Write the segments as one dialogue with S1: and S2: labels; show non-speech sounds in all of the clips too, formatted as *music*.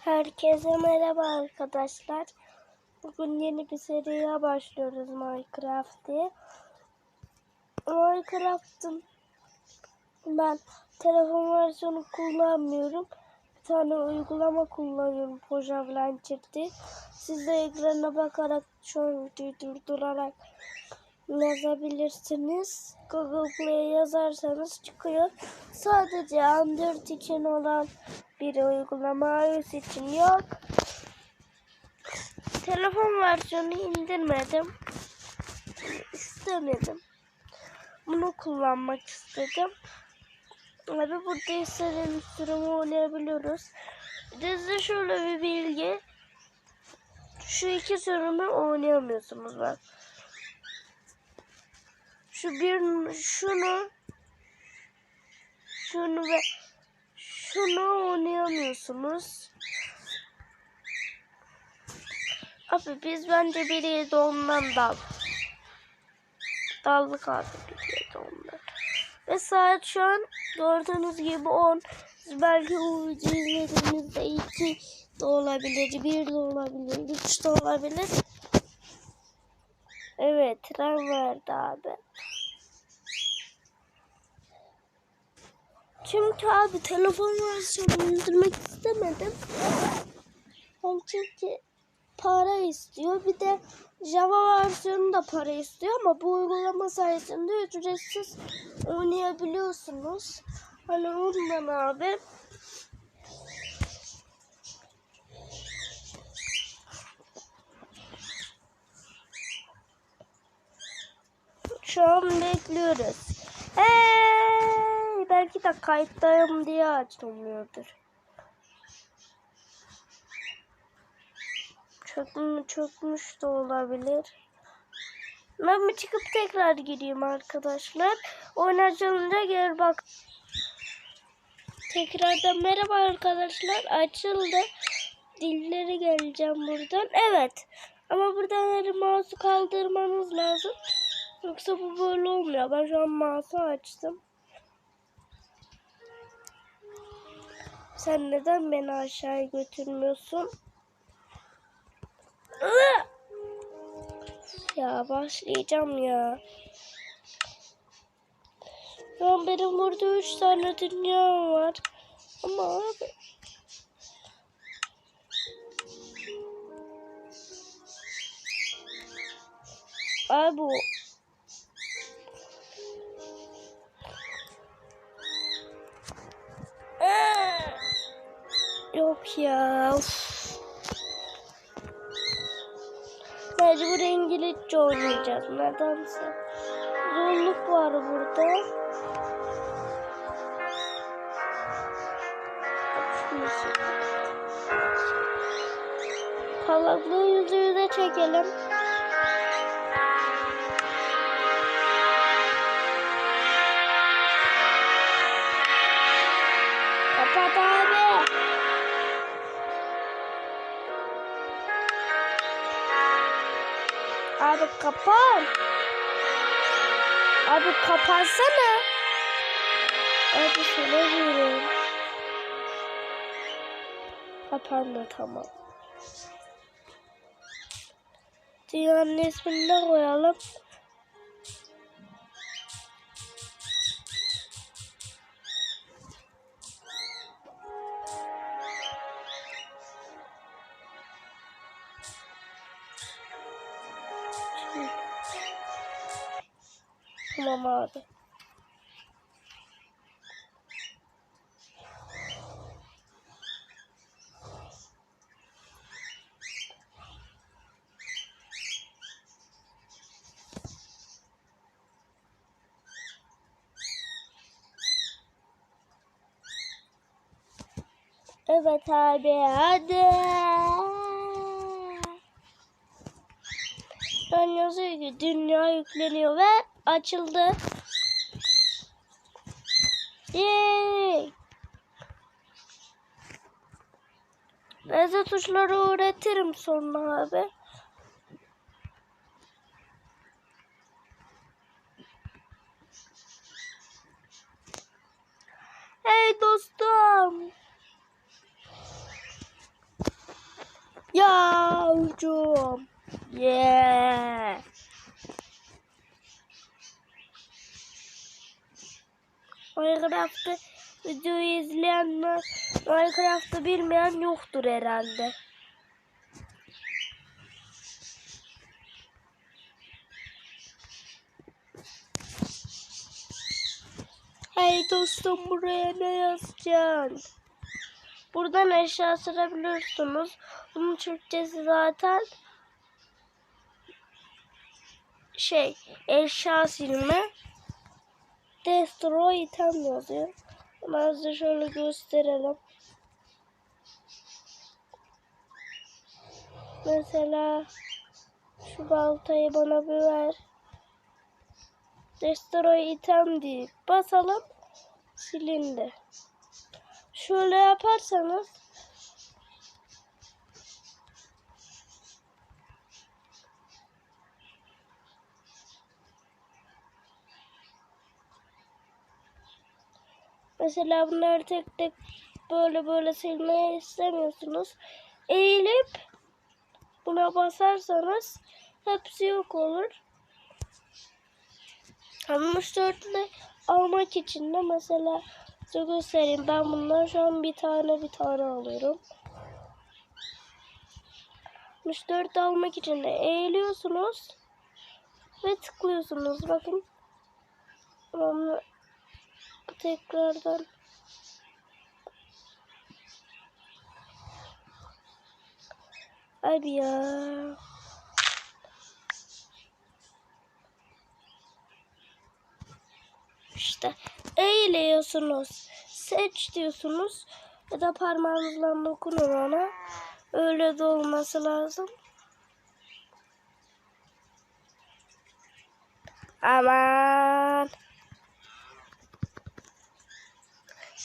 S1: Herkese merhaba arkadaşlar. Bugün yeni bir seriye başlıyoruz Minecraft diye. Minecraft'ın ben telefon versiyonu kullanmıyorum. Bir tane uygulama kullanıyorum Poja Launcher'di. Siz de ekrana bakarak şu videoyu durdurarak yazabilirsiniz. Google Play'e yazarsanız çıkıyor. Sadece Android için olan bir uygulama iOS için yok. Telefon versiyonu indirmedim. İstemedim. Bunu kullanmak istedim. Abi burada istediğimiz sürümü oynayabiliyoruz. Bir de size şöyle bir bilgi. Şu iki sürümü oynayamıyorsunuz bak. Şu bir şunu şunu ve şunu oynayamıyorsunuz. Abi biz bence biri de ondan dal. Daldık abi biri de ondan. Ve saat şu an gördüğünüz gibi 10. Siz belki o videoyu izlediğinizde 2 de olabilir, 1 de olabilir, 3 de olabilir. Evet, tren verdi abi. Çünkü abi telefon versiyonu indirmek istemedim. Ben çünkü para istiyor. Bir de Java versiyonu da para istiyor ama bu uygulama sayesinde ücretsiz oynayabiliyorsunuz. Hani ondan abi. Şu an bekliyoruz. Hey, belki de kayıttayım diye açılmıyordur. Çökmüş, çökmüş de olabilir. Ben bir çıkıp tekrar gireyim arkadaşlar. Oyun açılınca gel bak. Tekrardan merhaba arkadaşlar. Açıldı. Dilleri geleceğim buradan. Evet. Ama buradan hani mouse'u kaldırmanız lazım. Yoksa bu böyle olmuyor. Ben şu an mouse'u açtım. Sen neden beni aşağıya götürmüyorsun? Ya başlayacağım ya. Ya benim burada üç tane dünya var. Ama abi. Abi Yok ya. Of. Mecbur İngilizce oynayacağız nedense. Zorluk var burada. Parlaklığı yüzde yüze çekelim. Abi kapan. Abi kapansana. Abi sana diyorum. Kapandı tamam. Dünyanın ismini de koyalım. Abi. Evet abi hadi. Ben ki dünya yükleniyor ve açıldı. Yay! Ben size tuşları öğretirim sonra abi. Hey dostum. Aa, hücum. Yeah. Minecraft'ı videoyu izleyenler Minecraft'ı bilmeyen yoktur herhalde. Hey dostum buraya ne yazacaksın? Buradan eşya sırabiliyorsunuz. Bunun Türkçesi zaten şey eşya silme destroy item yazıyor. Ben size şöyle gösterelim. Mesela şu baltayı bana bir ver. Destroy item diye basalım silindi. Şöyle yaparsanız Mesela bunları tek tek böyle böyle silmeyi istemiyorsunuz. Eğilip buna basarsanız hepsi yok olur. 64'lü almak için de mesela size göstereyim. Ben bundan şu an bir tane bir tane alıyorum. 64 almak için de eğiliyorsunuz ve tıklıyorsunuz. Bakın. Tekrardan Abi ya. İşte eğiliyorsunuz. Seç diyorsunuz. Ya da parmağınızla dokunun ona. Öyle de olması lazım. Aman.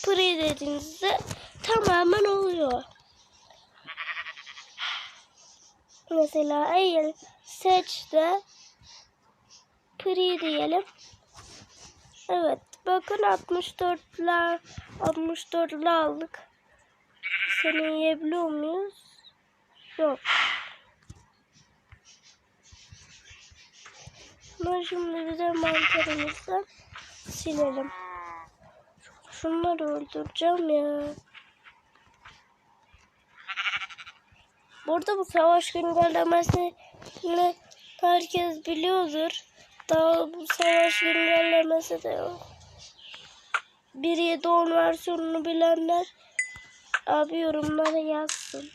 S1: Pre dediğinizde tamamen oluyor. Mesela eğil seç de pre diyelim. Evet. Bakın 64'ler 64'ler aldık. Seni yiyebiliyor muyuz? Yok. Ama şimdi bize mantarımızdan silelim. Şunları öldüreceğim ya. Burada bu savaş güncellemesini herkes biliyordur. Daha bu savaş güncellemesi de yok. 1.7.10 versiyonunu bilenler abi yorumlara yazsın.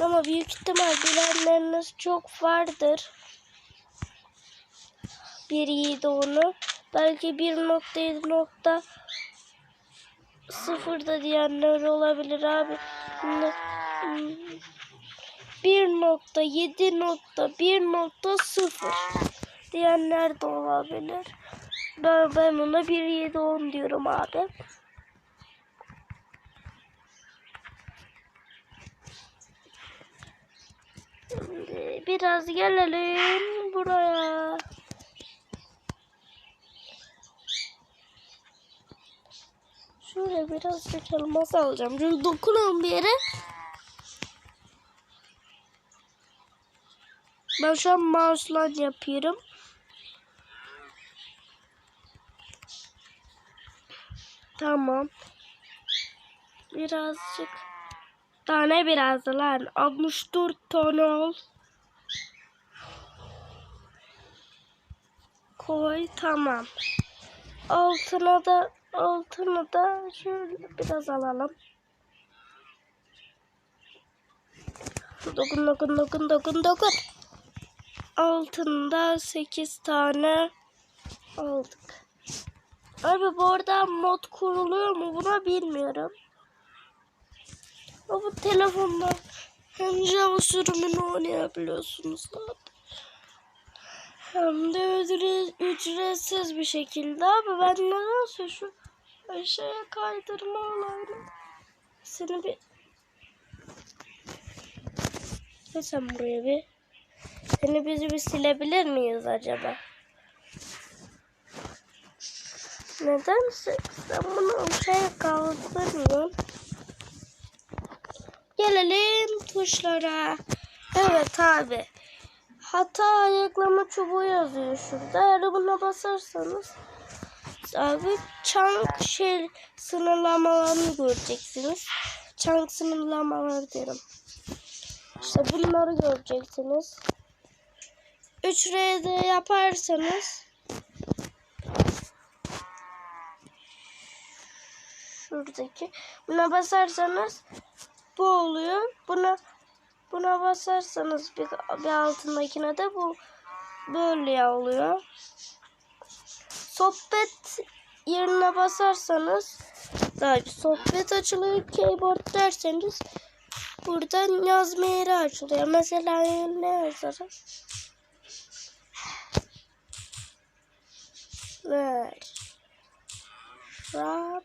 S1: Ama büyük ihtimal bilenleriniz çok vardır. 1.7.10'u. Belki 1.7.0 da diyenler olabilir abi. 1.7.1.0 diyenler de olabilir. Ben, ben ona 1.7.10 diyorum abi. Şimdi biraz gelelim buraya. Şöyle biraz elmas alacağım. Çünkü dokunalım bir yere. Ben şu an mouse'la yapıyorum. Tamam. Birazcık. Tane biraz lan. 64 tane ol. Koy tamam. Altına da altını da şöyle biraz alalım. Dokun dokun dokun dokun dokun. Altında 8 tane aldık. Abi bu arada mod kuruluyor mu buna bilmiyorum. Ama bu telefondan hem Java sürümünü oynayabiliyorsunuz zaten. Hem de ücret, ücretsiz bir şekilde abi ben nedense şu aşağıya kaydırma olayını seni bir Ve sen buraya bir seni bizi bir silebilir miyiz acaba? Nedense sen bunu aşağıya kaldırmıyorsun. tuşlara. Evet abi. Hata ayaklama çubuğu yazıyor şurada. Eğer buna basarsanız abi çank şey sınırlamalarını göreceksiniz. Çank sınırlamaları derim. İşte bunları göreceksiniz. 3R'de yaparsanız şuradaki buna basarsanız bu oluyor. Buna buna basarsanız bir, bir altındakine de bu böyle oluyor. Sohbet yerine basarsanız bir sohbet açılıyor. Keyboard derseniz buradan yazma yeri açılıyor. Mesela ne yazarım? Ver. Rab.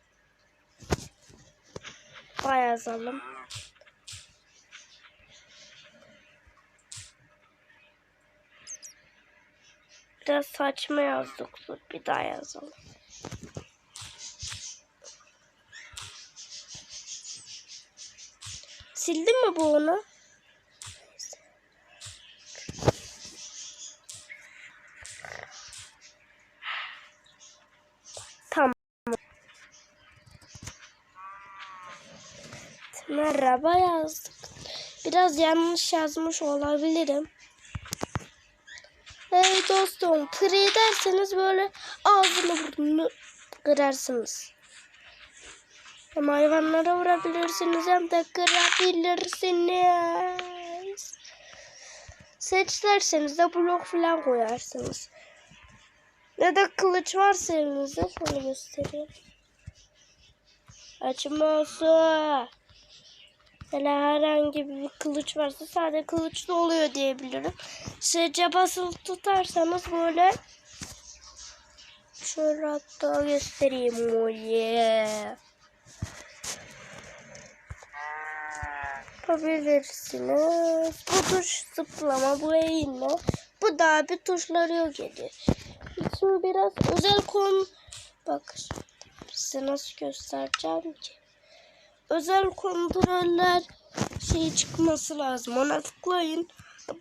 S1: yazalım. Biraz saçma yazdık. Bir daha yazalım. Sildin mi bu onu? Tamam. Merhaba yazdık. Biraz yanlış yazmış olabilirim. Hey dostum, free derseniz böyle ağzını burnunu kırarsınız. Hem hayvanlara vurabilirsiniz hem de kırabilirsiniz. Seç derseniz de blok falan koyarsınız. Ya da kılıç varsa elinizde şöyle göstereyim. Açması. Böyle herhangi bir kılıç varsa sadece kılıçlı oluyor diyebilirim. Sece basılı tutarsanız böyle şöyle hatta göstereyim. Oh yeah. Yapabilirsiniz. Bu tuş zıplama, bu eğilme. Bu da bir tuşları yok ediyor. Şimdi biraz özel konu... Bak size nasıl göstereceğim ki. Özel kontroller şey çıkması lazım. Ona tıklayın.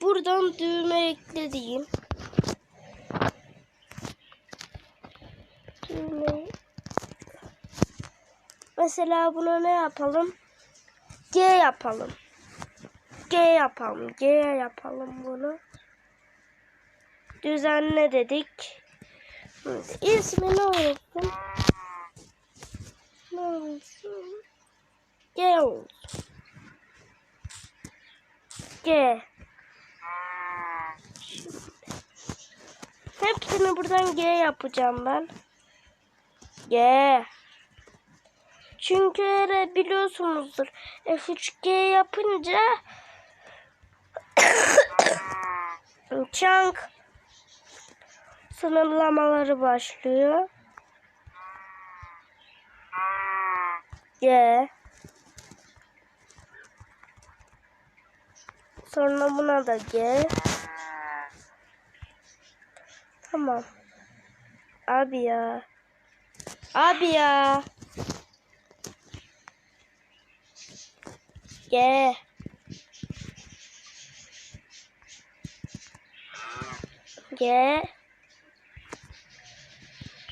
S1: Buradan düğme ekle diyeyim. Düğme. Mesela buna ne yapalım? G yapalım. G yapalım. G yapalım bunu. Düzenle dedik. İsmi ne olsun? Ne olsun? G olsun. G. Şimdi. Hepsini buradan G yapacağım ben. G. Çünkü biliyorsunuzdur F3G yapınca *coughs* chunk sınırlamaları başlıyor. G. Sonra buna da G. Tamam. Abi ya. Abi ya. G. G.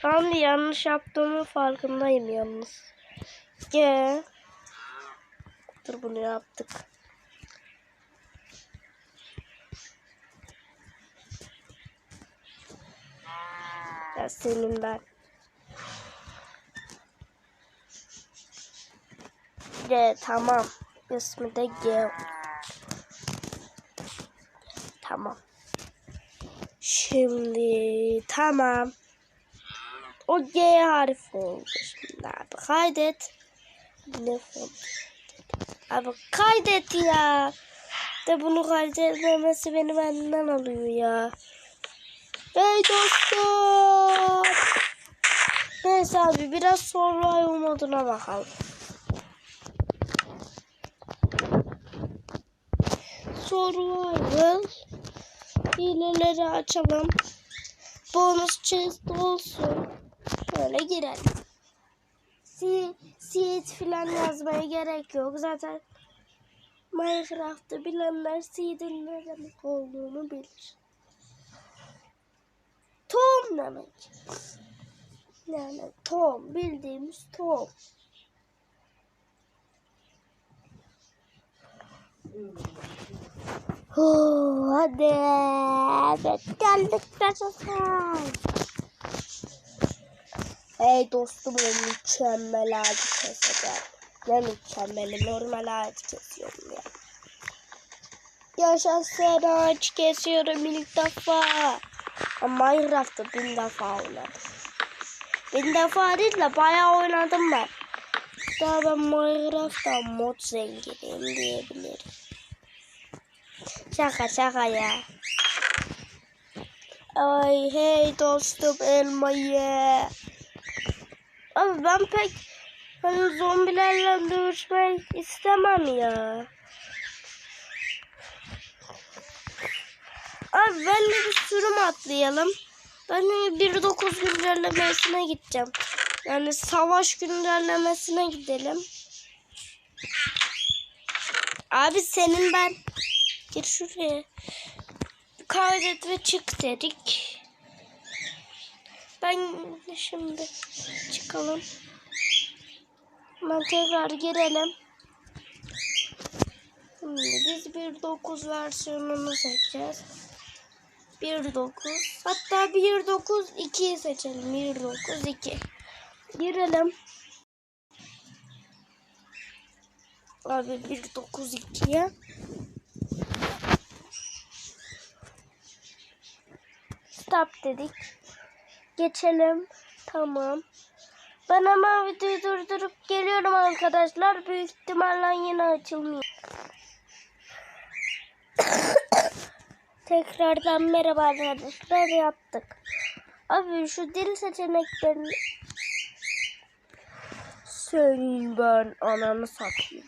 S1: Şu anda yanlış yaptığımın farkındayım yalnız. G. Dur bunu yaptık. Ya senin ben. G tamam. İsmi de G. Tamam. Şimdi tamam. O G harfi oldu şimdi abi. Kaydet. Ne? Abi kaydet ya. De bunu kaydetmemesi beni benden alıyor ya. Hey dostum. Neyse abi biraz sonra umuduna bakalım. Survival hileleri açalım. Bonus chest olsun. Şöyle girelim. Seed falan yazmaya gerek yok. Zaten Minecraft'ı bilenler seed'in ne demek olduğunu bilir. Tohum demek. Yani tohum bildiğimiz tohum. Huu, hadi. Evet geldik yaşasın. Hey dostum o mükemmel ağacı keseceğim. Ne mükemmeli normal ağacı kesiyorum ya. Yaşasın ağaç kesiyorum ilk defa. Ama Minecraft'ta bin defa oynadım. Bin defa değil de bayağı oynadım ben. Daha ben Minecraft'ta mod zenginiyim diyebilirim. Şaka şaka ya. Ay hey dostum elma ye. Abi ben pek hani zombilerle dövüşmek istemem ya. Abi ben bir sürüm atlayalım. Ben de 1.9 güncellemesine gideceğim. Yani savaş güncellemesine gidelim. Abi senin ben gir şuraya. Kaydet ve çık dedik. Ben şimdi çıkalım. Ben tekrar girelim. Şimdi biz 1.9 versiyonunu seçeceğiz. 1.9 hatta 1.9 2'yi seçelim. 1.9 2. Girelim. Abi 1.9 2'ye. Stop dedik. Geçelim. Tamam. Ben hemen videoyu durdurup geliyorum arkadaşlar. Büyük ihtimalle yine açılmıyor. *coughs* Tekrardan merhaba arkadaşlar yaptık. Abi şu dil seçeneklerini Senin ben ananı satayım.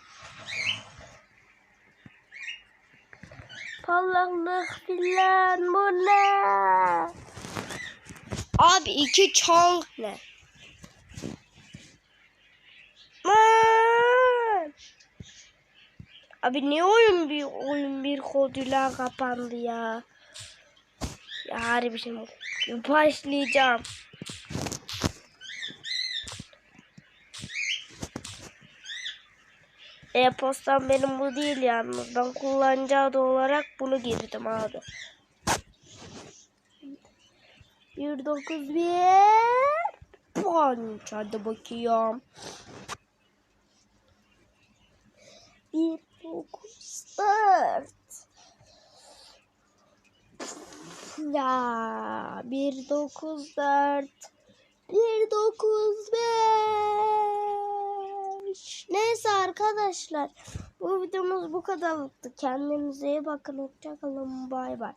S1: Parlaklık filan bu ne? Abi iki çank ne? Lan! Abi niye oyun bir oyun bir koduyla kapandı ya? Ya harbi şey başlayacağım. E-postam benim bu değil yalnız. Ben kullanıcı adı olarak bunu girdim abi. 191 punch. Hadi bakayım. 194 Ya 194 195 Neyse arkadaşlar bu videomuz bu kadarlıktı. Kendinize iyi bakın. Hoşçakalın. Bay bay.